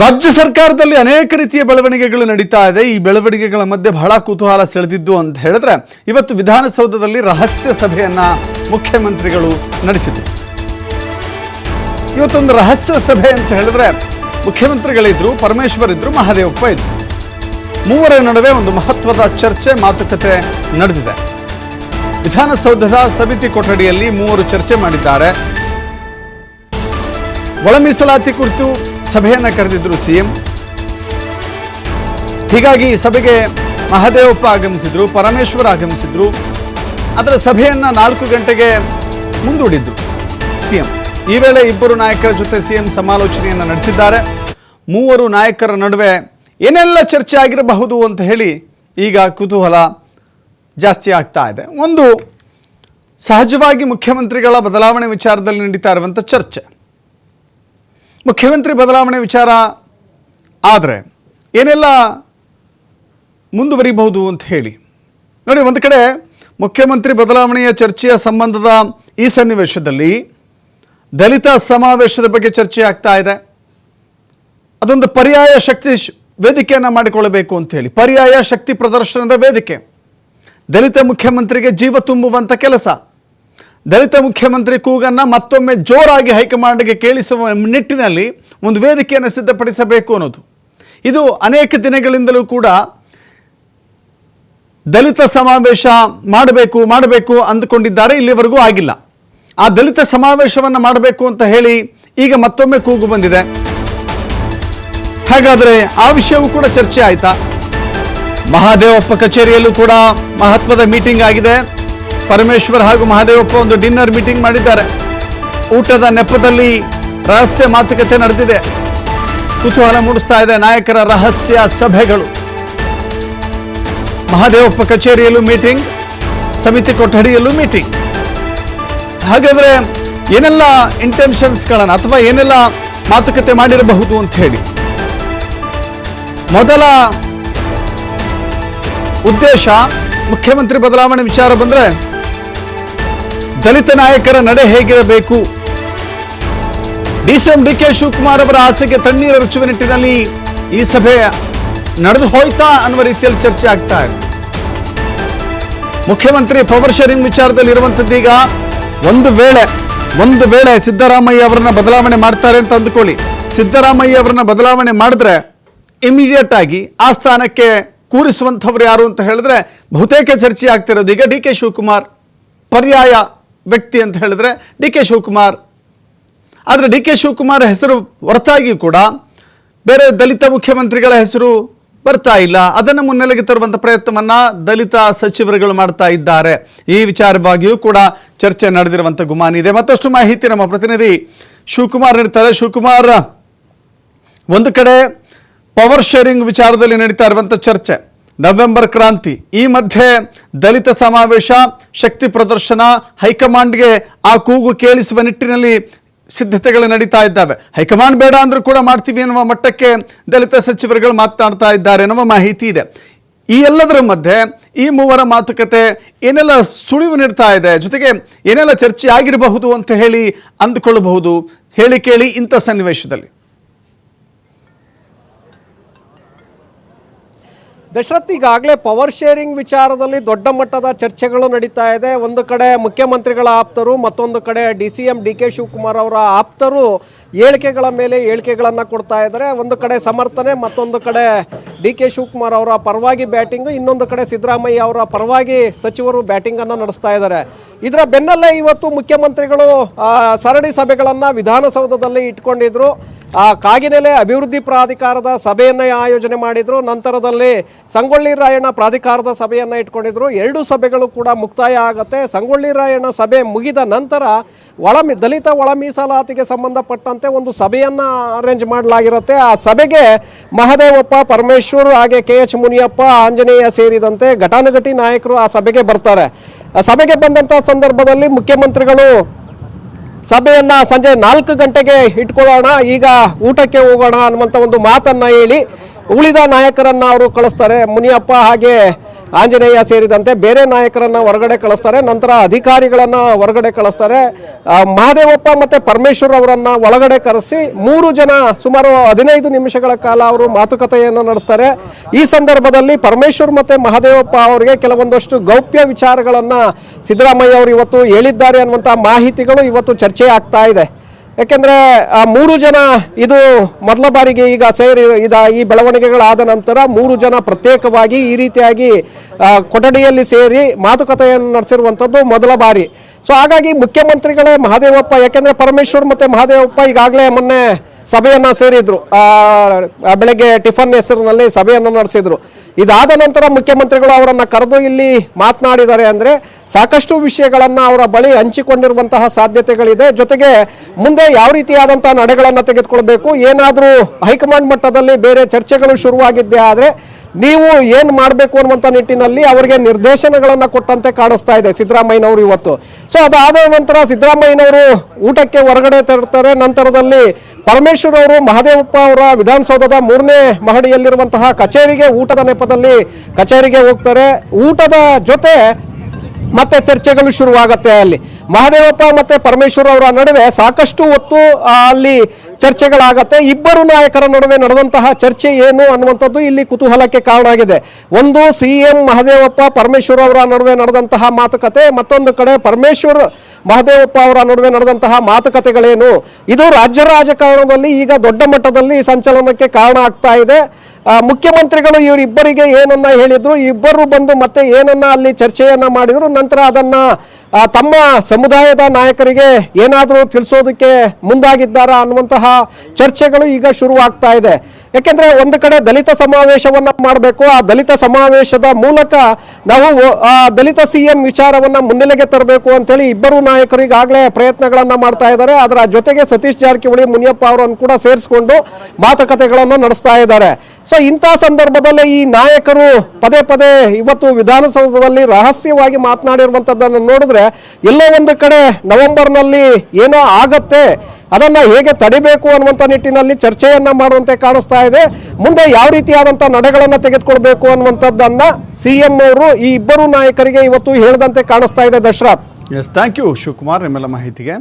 ರಾಜ್ಯ ಸರ್ಕಾರದಲ್ಲಿ ಅನೇಕ ರೀತಿಯ ಬೆಳವಣಿಗೆಗಳು ನಡೀತಾ ಇದೆ. ಈ ಬೆಳವಣಿಗೆಗಳ ಮಧ್ಯೆ ಬಹಳ ಕುತೂಹಲ ಸೆಳೆದಿದ್ದು ಅಂತ ಹೇಳಿದ್ರೆ, ಇವತ್ತು ವಿಧಾನಸೌಧದಲ್ಲಿ ರಹಸ್ಯ ಸಭೆಯನ್ನ ಮುಖ್ಯಮಂತ್ರಿಗಳು ನಡೆಸಿದ್ರು. ಇವತ್ತೊಂದು ರಹಸ್ಯ ಸಭೆ ಅಂತ ಹೇಳಿದ್ರೆ, ಮುಖ್ಯಮಂತ್ರಿಗಳಿದ್ರು ಪರಮೇಶ್ವರ್ ಇದ್ರು ಮಹಾದೇವಪ್ಪ ಇದ್ರು. ಮೂವರ ನಡುವೆ ಒಂದು ಮಹತ್ವದ ಚರ್ಚೆ, ಮಾತುಕತೆ ನಡೆದಿದೆ. ವಿಧಾನಸೌಧದ ಸಮಿತಿ ಕೊಠಡಿಯಲ್ಲಿ ಮೂವರು ಚರ್ಚೆ ಮಾಡಿದ್ದಾರೆ. ಒಳ ಮೀಸಲಾತಿ ಕುರಿತು ಸಭೆಯನ್ನ ಕರೆದಿದ್ದರು ಸಿಎಂ. ಹೀಗಾಗಿ ಸಭೆಗೆ ಮಹದೇವಪ್ಪ ಆಗಮಿಸಿದ್ರು, ಪರಮೇಶ್ವರ್ ಆಗಮಿಸಿದ್ರು. ಅದರ ಸಭೆಯನ್ನು ನಾಲ್ಕು ಗಂಟೆಗೆ ಮುಂದೂಡಿದ್ರು ಸಿಎಂ. ಈ ವೇಳೆ ಇಬ್ಬರು ನಾಯಕರ ಜೊತೆ ಸಿಎಂ ಸಮಾಲೋಚನೆಯನ್ನು ನಡೆಸಿದ್ದಾರೆ. ಮೂವರು ನಾಯಕರ ನಡುವೆ ಏನೆಲ್ಲ ಚರ್ಚೆ ಆಗಿರಬಹುದು ಅಂತ ಹೇಳಿ ಈಗ ಕುತೂಹಲ ಜಾಸ್ತಿ ಆಗ್ತಾ ಇದೆ. ಒಂದು ಸಹಜವಾಗಿ ಮುಖ್ಯಮಂತ್ರಿಗಳ ಬದಲಾವಣೆ ವಿಚಾರದಲ್ಲಿ ನಡೀತಾ ಇರುವಂಥ ಚರ್ಚೆ. ಮುಖ್ಯಮಂತ್ರಿ ಬದಲಾವಣೆ ವಿಚಾರ ಆದರೆ ಏನೆಲ್ಲ ಮುಂದುವರಿಬಹುದು ಅಂತ ಹೇಳಿ. ನೋಡಿ, ಒಂದು ಕಡೆ ಮುಖ್ಯಮಂತ್ರಿ ಬದಲಾವಣೆಯ ಚರ್ಚೆಯ ಸಂಬಂಧದ ಈ ಸನ್ನಿವೇಶದಲ್ಲಿ ದಲಿತ ಸಮಾವೇಶದ ಬಗ್ಗೆ ಚರ್ಚೆ ಆಗ್ತಾ ಇದೆ. ಅದೊಂದು ಪರ್ಯಾಯ ಶಕ್ತಿ ವೇದಿಕೆಯನ್ನು ಮಾಡಿಕೊಳ್ಳಬೇಕು ಅಂತ ಹೇಳಿ. ಪರ್ಯಾಯ ಶಕ್ತಿ ಪ್ರದರ್ಶನದ ವೇದಿಕೆ. ದಲಿತ ಮುಖ್ಯಮಂತ್ರಿಗೆ ಜೀವ ತುಂಬುವಂಥ ಕೆಲಸ. ದಲಿತ ಮುಖ್ಯಮಂತ್ರಿ ಕೂಗನ್ನ ಮತ್ತೊಮ್ಮೆ ಜೋರಾಗಿ ಹೈಕಮಾಂಡ್ಗೆ ಕೇಳಿಸುವ ನಿಟ್ಟಿನಲ್ಲಿ ಒಂದು ವೇದಿಕೆಯನ್ನು ಸಿದ್ಧಪಡಿಸಬೇಕು ಅನ್ನೋದು. ಇದು ಅನೇಕ ದಿನಗಳಿಂದಲೂ ಕೂಡ ದಲಿತ ಸಮಾವೇಶ ಮಾಡಬೇಕು ಮಾಡಬೇಕು ಅಂದುಕೊಂಡಿದ್ದಾರೆ, ಇಲ್ಲಿವರೆಗೂ ಆಗಿಲ್ಲ. ಆ ದಲಿತ ಸಮಾವೇಶವನ್ನು ಮಾಡಬೇಕು ಅಂತ ಹೇಳಿ ಈಗ ಮತ್ತೊಮ್ಮೆ ಕೂಗು ಬಂದಿದೆ. ಹಾಗಾದರೆ ಆ ವಿಷಯವೂ ಕೂಡ ಚರ್ಚೆ ಆಯ್ತಾ? ಮಹಾದೇವಪ್ಪ ಕಚೇರಿಯಲ್ಲೂ ಕೂಡ ಮಹತ್ವದ ಮೀಟಿಂಗ್ ಆಗಿದೆ. ಪರಮೇಶ್ವರ್ ಹಾಗೂ ಮಹಾದೇವಪ್ಪ ಒಂದು ಡಿನ್ನರ್ ಮೀಟಿಂಗ್ ಮಾಡಿದ್ದಾರೆ. ಊಟದ ನೆಪದಲ್ಲಿ ರಹಸ್ಯ ಮಾತುಕತೆ ನಡೆದಿದೆ. ಕುತೂಹಲ ಮೂಡಿಸ್ತಾ ಇದೆ ನಾಯಕರ ರಹಸ್ಯ ಸಭೆಗಳು. ಮಹಾದೇವಪ್ಪ ಕಚೇರಿಯಲ್ಲೂ ಮೀಟಿಂಗ್, ಸಮಿತಿ ಕೊಠಡಿಯಲ್ಲೂ ಮೀಟಿಂಗ್. ಹಾಗಾದ್ರೆ ಏನೆಲ್ಲ ಇಂಟೆನ್ಷನ್ಸ್ಗಳನ್ನು ಅಥವಾ ಏನೆಲ್ಲ ಮಾತುಕತೆ ಮಾಡಿರಬಹುದು ಅಂತ ಹೇಳಿ. ಮೊದಲ ಉದ್ದೇಶ ಮುಖ್ಯಮಂತ್ರಿ ಬದಲಾವಣೆ ವಿಚಾರ ಬಂದ್ರೆ ದಲಿತ ನಾಯಕರ ನಡೆ ಹೇಗಿರಬೇಕು? ಡಿಸಿಎಂ ಡಿಕೆ ಶಿವಕುಮಾರ್ ಅವರ ಆಸೆಗೆ ತಣ್ಣೀರ ರುಚುವ ನಿಟ್ಟಿನಲ್ಲಿ ಈ ಸಭೆ ನಡೆದು ಹೋಯ್ತಾ ಅನ್ನುವ ರೀತಿಯಲ್ಲಿ ಚರ್ಚೆ ಆಗ್ತಾ ಇದೆ. ಮುಖ್ಯಮಂತ್ರಿ ಪವರ್ ಶೇರಿಂಗ್ ವಿಚಾರದಲ್ಲಿ ಇರುವಂಥದ್ದೀಗ ಒಂದು ವೇಳೆ ಒಂದು ವೇಳೆ ಸಿದ್ದರಾಮಯ್ಯ ಅವರನ್ನ ಬದಲಾವಣೆ ಮಾಡ್ತಾರೆ ಅಂತ ಅಂದುಕೊಳ್ಳಿ. ಸಿದ್ದರಾಮಯ್ಯ ಅವರನ್ನ ಬದಲಾವಣೆ ಮಾಡಿದ್ರೆ ಇಮಿಡಿಯೇಟ್ ಆಗಿ ಆ ಸ್ಥಾನಕ್ಕೆ ಕೂರಿಸುವಂಥವ್ರು ಯಾರು ಅಂತ ಹೇಳಿದ್ರೆ ಬಹುತೇಕ ಚರ್ಚೆ ಆಗ್ತಿರೋದು ಈಗ ಡಿ ಕೆ ಶಿವಕುಮಾರ್. ಪರ್ಯಾಯ ವ್ಯಕ್ತಿ ಅಂತ ಹೇಳಿದ್ರೆ ಡಿ ಕೆ ಶಿವಕುಮಾರ್. ಆದರೆ ಡಿ ಕೆ ಶಿವಕುಮಾರ್ ಹೆಸರು ಹೊರತಾಗಿ ಕೂಡ ಬೇರೆ ದಲಿತ ಮುಖ್ಯಮಂತ್ರಿಗಳ ಹೆಸರು ಬರ್ತಾ ಇಲ್ಲ. ಅದನ್ನು ಮುನ್ನೆಲೆಗೆ ತರುವಂಥ ಪ್ರಯತ್ನವನ್ನು ದಲಿತ ಸಚಿವರುಗಳು ಮಾಡ್ತಾ ಇದ್ದಾರೆ. ಈ ವಿಚಾರವಾಗಿಯೂ ಕೂಡ ಚರ್ಚೆ ನಡೆದಿರುವಂಥ ಗುಮಾನಿ ಇದೆ. ಮತ್ತಷ್ಟು ಮಾಹಿತಿ ನಮ್ಮ ಪ್ರತಿನಿಧಿ ಶಿವಕುಮಾರ್ ನೀಡ್ತಾರೆ. ಶಿವಕುಮಾರ್, ಒಂದು ಕಡೆ ಪವರ್ ಶೇರಿಂಗ್ ವಿಚಾರದಲ್ಲಿ ನಡೀತಾ ಇರುವಂಥ ಚರ್ಚೆ. ನವೆಂಬರ್ ಕ್ರಾಂತಿ. ಈ ಮಧ್ಯೆ ದಲಿತ ಸಮಾವೇಶ, ಶಕ್ತಿ ಪ್ರದರ್ಶನ, ಹೈಕಮಾಂಡ್ಗೆ ಆ ಕೂಗು ಕೇಳಿಸುವ ನಿಟ್ಟಿನಲ್ಲಿ ಸಿದ್ಧತೆಗಳು ನಡೀತಾ ಇದ್ದಾವೆ. ಹೈಕಮಾಂಡ್ ಬೇಡ ಅಂದರೂ ಕೂಡ ಮಾಡ್ತೀವಿ ಎನ್ನುವ ಮಟ್ಟಕ್ಕೆ ದಲಿತ ಸಚಿವರುಗಳು ಮಾತನಾಡ್ತಾ ಇದ್ದಾರೆ ಎನ್ನುವ ಮಾಹಿತಿ ಇದೆ. ಈ ಎಲ್ಲದರ ಮಧ್ಯೆ ಈ ಮೂವರ ಮಾತುಕತೆ ಏನೆಲ್ಲ ಸುಳಿವು ನೀಡ್ತಾ ಇದೆ, ಜೊತೆಗೆ ಏನೆಲ್ಲ ಚರ್ಚೆ ಆಗಿರಬಹುದು ಅಂತ ಹೇಳಿ ಅಂದುಕೊಳ್ಳಬಹುದು. ಹೇಳಿ ಕೇಳಿ ಇಂಥ ಸನ್ನಿವೇಶದಲ್ಲಿ. ದಶರಥ್ ಈಗಾಗಲೇ ಪವರ್ ಶೇರಿಂಗ್ ವಿಚಾರದಲ್ಲಿ ದೊಡ್ಡ ಮಟ್ಟದ ಚರ್ಚೆಗಳು ನಡೀತಾ ಇದೆ. ಒಂದು ಕಡೆ ಮುಖ್ಯಮಂತ್ರಿಗಳ ಆಪ್ತರು, ಮತ್ತೊಂದು ಕಡೆ D C M D K Shivakumar ಅವರ ಆಪ್ತರು ಹೇಳಿಕೆಗಳ ಮೇಲೆ ಹೇಳಿಕೆಗಳನ್ನು ಕೊಡ್ತಾ ಇದ್ದಾರೆ. ಒಂದು ಕಡೆ ಸಮರ್ಥನೆ, ಮತ್ತೊಂದು ಕಡೆ ಡಿ ಕೆ ಶಿವಕುಮಾರ್ ಅವರ ಪರವಾಗಿ ಬ್ಯಾಟಿಂಗು ಇನ್ನೊಂದು ಕಡೆ ಸಿದ್ದರಾಮಯ್ಯ ಅವರ ಪರವಾಗಿ ಸಚಿವರು ಬ್ಯಾಟಿಂಗನ್ನು ನಡೆಸ್ತಾ ಇದ್ದಾರೆ. ಇದರ ಬೆನ್ನಲ್ಲೇ ಇವತ್ತು ಮುಖ್ಯಮಂತ್ರಿಗಳು ಸರಣಿ ಸಭೆಗಳನ್ನು ವಿಧಾನಸೌಧದಲ್ಲಿ ಇಟ್ಕೊಂಡಿದ್ರು. ಆ, ಕಾಗಿನೆಲೆ ಅಭಿವೃದ್ಧಿ ಪ್ರಾಧಿಕಾರದ ಸಭೆಯನ್ನು ಆಯೋಜನೆ ಮಾಡಿದರು. ನಂತರದಲ್ಲಿ ಸಂಗೊಳ್ಳಿ ರಾಯಣ್ಣ ಪ್ರಾಧಿಕಾರದ ಸಭೆಯನ್ನು ಇಟ್ಕೊಂಡಿದ್ರು. ಎರಡು ಸಭೆಗಳು ಕೂಡ ಮುಕ್ತಾಯ ಆಗುತ್ತೆ. ಸಂಗೊಳ್ಳಿ ರಾಯಣ್ಣ ಸಭೆ ಮುಗಿದ ನಂತರ ಒಳ ದಲಿತ ಒಳ ಮೀಸಲಾತಿಗೆ ಸಂಬಂಧಪಟ್ಟಂತೆ ಒಂದು ಸಭೆಯನ್ನು ಅರೇಂಜ್ ಮಾಡಲಾಗಿರುತ್ತೆ. ಆ ಸಭೆಗೆ ಮಹದೇವಪ್ಪ, ಪರಮೇಶ್ವರ್ ಹಾಗೆ ಕೆ ಎಚ್ ಮುನಿಯಪ್ಪ, ಆಂಜನೇಯ ಸೇರಿದಂತೆ ಘಟಾನುಘಟಿ ನಾಯಕರು ಆ ಸಭೆಗೆ ಬರ್ತಾರೆ. ಸಭೆಗೆ ಬಂದಂತಹ ಸಂದರ್ಭದಲ್ಲಿ ಮುಖ್ಯಮಂತ್ರಿಗಳು ಸಭೆಯನ್ನ ಸಂಜೆ ನಾಲ್ಕು ಗಂಟೆಗೆ ಇಟ್ಕೊಳ್ಳೋಣ, ಈಗ ಊಟಕ್ಕೆ ಹೋಗೋಣ ಅನ್ನುವಂಥ ಒಂದು ಮಾತನ್ನ ಹೇಳಿ ಉಳಿದ ನಾಯಕರನ್ನ ಅವರು ಕಳಿಸ್ತಾರೆ. ಮುನಿಯಪ್ಪ ಹಾಗೆ ಆಂಜನೇಯ ಸೇರಿದಂತೆ ಬೇರೆ ನಾಯಕರನ್ನ ಹೊರಗಡೆ ಕಳಿಸ್ತಾರೆ. ನಂತರ ಅಧಿಕಾರಿಗಳನ್ನ ಹೊರಗಡೆ ಕಳಿಸ್ತಾರೆ. ಮಹಾದೇವಪ್ಪ ಮತ್ತೆ ಪರಮೇಶ್ವರ್ ಅವರನ್ನು ಒಳಗಡೆ ಕರೆಸಿ ಮೂರು ಜನ ಸುಮಾರು ಹದಿನೈದು ನಿಮಿಷಗಳ ಕಾಲ ಅವರು ಮಾತುಕತೆಯನ್ನು ನಡೆಸ್ತಾರೆ. ಈ ಸಂದರ್ಭದಲ್ಲಿ ಪರಮೇಶ್ವರ್ ಮತ್ತೆ ಮಹಾದೇವಪ್ಪ ಅವರಿಗೆ ಕೆಲವೊಂದಷ್ಟು ಗೌಪ್ಯ ವಿಚಾರಗಳನ್ನ ಸಿದ್ದರಾಮಯ್ಯ ಅವರು ಇವತ್ತು ಹೇಳಿದ್ದಾರೆ ಅನ್ನುವಂಥ ಮಾಹಿತಿಗಳು ಇವತ್ತು ಚರ್ಚೆ ಆಗ್ತಾ ಇದೆ. ಯಾಕೆಂದ್ರೆ ಆ ಮೂರು ಜನ ಇದು ಮೊದಲ ಬಾರಿಗೆ ಈಗ ಸೇರಿ ಇದ ಈ ಬೆಳವಣಿಗೆಗಳಾದ ನಂತರ ಮೂರು ಜನ ಪ್ರತ್ಯೇಕವಾಗಿ ಈ ರೀತಿಯಾಗಿ ಕೊಠಡಿಯಲ್ಲಿ ಸೇರಿ ಮಾತುಕತೆಯನ್ನು ನಡೆಸಿರುವಂಥದ್ದು ಮೊದಲ ಬಾರಿ. ಸೊ ಹಾಗಾಗಿ ಮುಖ್ಯಮಂತ್ರಿಗಳೇ ಮಹಾದೇವಪ್ಪ, ಯಾಕೆಂದ್ರೆ ಪರಮೇಶ್ವರ್ ಮತ್ತೆ ಮಹಾದೇವಪ್ಪ ಈಗಾಗಲೇ ಮೊನ್ನೆ ಸಭೆಯನ್ನ ಸೇರಿದ್ರು. ಆ, ಬೆಳಗ್ಗೆ ಟಿಫನ್ ಹೆಸರಿನಲ್ಲಿ ಸಭೆಯನ್ನು ನಡೆಸಿದ್ರು. ಇದಾದ ನಂತರ ಮುಖ್ಯಮಂತ್ರಿಗಳು ಅವರನ್ನ ಕರೆದು ಇಲ್ಲಿ ಮಾತನಾಡಿದ್ದಾರೆ ಅಂದ್ರೆ ಸಾಕಷ್ಟು ವಿಷಯಗಳನ್ನ ಅವರ ಬಳಿ ಹಂಚಿಕೊಂಡಿರುವಂತಹ ಸಾಧ್ಯತೆಗಳಿದೆ. ಜೊತೆಗೆ ಮುಂದೆ ಯಾವ ರೀತಿಯಾದಂತಹ ನಡೆಗಳನ್ನ ತೆಗೆದುಕೊಳ್ಬೇಕು? ಏನಾದರೂ ಹೈಕಮಾಂಡ್ ಮಟ್ಟದಲ್ಲಿ ಬೇರೆ ಚರ್ಚೆಗಳು ಶುರುವಾಗಿದ್ದೇ ಆದ್ರೆ ನೀವು ಏನು ಮಾಡಬೇಕು ಅನ್ನುವಂಥ ನಿಟ್ಟಿನಲ್ಲಿ ಅವರಿಗೆ ನಿರ್ದೇಶನಗಳನ್ನು ಕೊಟ್ಟಂತೆ ಕಾಣಿಸ್ತಾ ಇದೆ ಸಿದ್ದರಾಮಯ್ಯನವರು ಇವತ್ತು. ಸೊ ಅದಾದ ನಂತರ ಸಿದ್ದರಾಮಯ್ಯನವರು ಊಟಕ್ಕೆ ಹೊರಗಡೆ ತರ್ತಾರೆ ನಂತರದಲ್ಲಿ ಪರಮೇಶ್ವರ್ ಅವರು ಮಹದೇವಪ್ಪ ಅವರ ವಿಧಾನಸೌಧದ ಮೂರನೇ ಮಹಡಿಯಲ್ಲಿರುವಂತಹ ಕಚೇರಿಗೆ ಊಟದ ನೆಪದಲ್ಲಿ ಕಚೇರಿಗೆ ಹೋಗ್ತಾರೆ. ಊಟದ ಜೊತೆ ಮತ್ತೆ ಚರ್ಚೆಗಳು ಶುರುವಾಗತ್ತೆ ಅಲ್ಲಿ. ಮಹದೇವಪ್ಪ ಮತ್ತೆ ಪರಮೇಶ್ವರ್ ಅವರ ನಡುವೆ ಸಾಕಷ್ಟು ಹೊತ್ತು ಅಲ್ಲಿ ಚರ್ಚೆಗಳಾಗತ್ತೆ. ಇಬ್ಬರು ನಾಯಕರ ನಡುವೆ ನಡೆದಂತಹ ಚರ್ಚೆ ಏನು ಅನ್ನುವಂಥದ್ದು ಇಲ್ಲಿ ಕುತೂಹಲಕ್ಕೆ ಕಾರಣ ಆಗಿದೆ. ಒಂದು ಸಿ ಎಂ ಮಹದೇವಪ್ಪ ಪರಮೇಶ್ವರ್ ಅವರ ನಡುವೆ ನಡೆದಂತಹ ಮಾತುಕತೆ, ಮತ್ತೊಂದು ಕಡೆ ಪರಮೇಶ್ವರ್ ಮಹದೇವಪ್ಪ ಅವರ ನಡುವೆ ನಡೆದಂತಹ ಮಾತುಕತೆಗಳೇನು? ಇದು ರಾಜ್ಯ ರಾಜಕಾರಣದಲ್ಲಿ ಈಗ ದೊಡ್ಡ ಮಟ್ಟದಲ್ಲಿ ಸಂಚಲನಕ್ಕೆ ಕಾರಣ ಆಗ್ತಾ ಇದೆ. ಮುಖ್ಯಮಂತ್ರಿಗಳು ಇವರಿಬ್ಬರಿಗೆ ಏನನ್ನ ಹೇಳಿದ್ರು, ಇಬ್ಬರು ಬಂದು ಮತ್ತೆ ಏನನ್ನ ಅಲ್ಲಿ ಚರ್ಚೆಯನ್ನ ಮಾಡಿದ್ರು, ನಂತರ ಅದನ್ನ ತಮ್ಮ ಸಮುದಾಯದ ನಾಯಕರಿಗೆ ಏನಾದರೂ ತಿಳಿಸೋದಕ್ಕೆ ಮುಂದಾಗಿದ್ದಾರಾ ಅನ್ನುವಂತಹ ಚರ್ಚೆಗಳು ಈಗ ಶುರುವಾಗ್ತಾ ಇದೆ. ಯಾಕೆಂದ್ರೆ ಒಂದು ಕಡೆ ದಲಿತ ಸಮಾವೇಶವನ್ನ ಮಾಡಬೇಕು, ಆ ದಲಿತ ಸಮಾವೇಶದ ಮೂಲಕ ನಾವು ದಲಿತ ಸಿಎಂ ವಿಚಾರವನ್ನ ಮುನ್ನೆಲೆಗೆ ತರಬೇಕು ಅಂತೇಳಿ ಇಬ್ಬರು ನಾಯಕರು ಈಗಾಗಲೇ ಪ್ರಯತ್ನಗಳನ್ನ ಮಾಡ್ತಾ ಇದ್ದಾರೆ. ಅದರ ಜೊತೆಗೆ ಸತೀಶ್ ಜಾರಕಿಹೊಳಿ ಮುನಿಯಪ್ಪ ಅವರನ್ನು ಕೂಡ ಸೇರಿಸಿಕೊಂಡು ಮಾತುಕತೆಗಳನ್ನು ನಡೆಸ್ತಾ ಇದ್ದಾರೆ. ಸೊ ಇಂಥ ಸಂದರ್ಭದಲ್ಲಿ ಈ ನಾಯಕರು ಪದೇ ಪದೇ ಇವತ್ತು ವಿಧಾನಸೌಧದಲ್ಲಿ ರಹಸ್ಯವಾಗಿ ಮಾತನಾಡಿರುವಂಥದ್ದನ್ನು ನೋಡಿದ್ರೆ ಎಲ್ಲೋ ಒಂದು ಕಡೆ ನವೆಂಬರ್ನಲ್ಲಿ ಏನೋ ಆಗತ್ತೆ, ಅದನ್ನ ಹೇಗೆ ತಡಿಬೇಕು ಅನ್ನುವಂಥ ನಿಟ್ಟಿನಲ್ಲಿ ಚರ್ಚೆಯನ್ನ ಮಾಡುವಂತೆ ಕಾಣಿಸ್ತಾ ಇದೆ. ಮುಂದೆ ಯಾವ ರೀತಿಯಾದಂಥ ನಡೆಗಳನ್ನ ತೆಗೆದುಕೊಳ್ಬೇಕು ಅನ್ನುವಂಥದ್ದನ್ನ ಸಿ ಎಂ ಅವರು, ಈ ಇಬ್ಬರು ನಾಯಕರಿಗೆ ಇವತ್ತು ಹೇಳಿದಂತೆ ಕಾಣಿಸ್ತಾ ಇದೆ Dasharath. Yes thank you Shivakumar, ನಿಮ್ಮೆಲ್ಲ ಮಾಹಿತಿಗೆ.